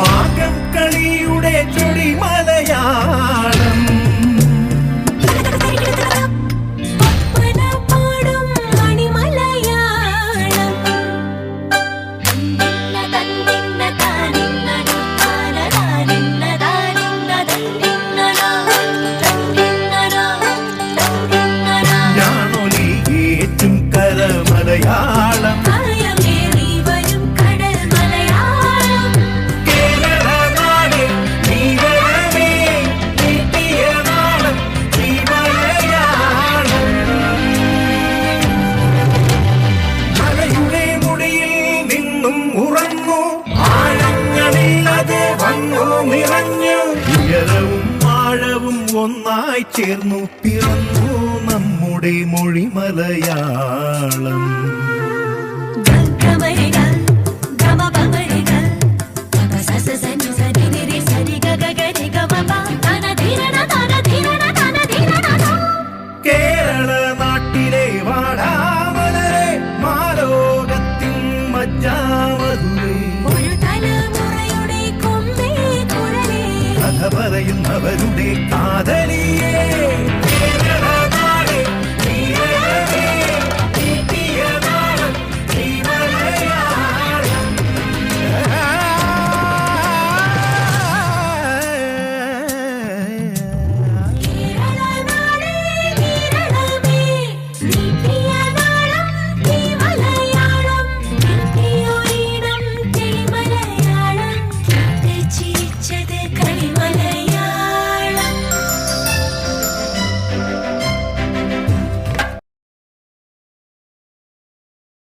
മാർഗം കളിയുടെ ചൊടിമലയാൾ. ഒന്നായി ചേർന്നു. പിറന്നു നമ്മുടെ മൊഴി മലയാളം നിറയുന്നവരുടെ കാതലിയേ.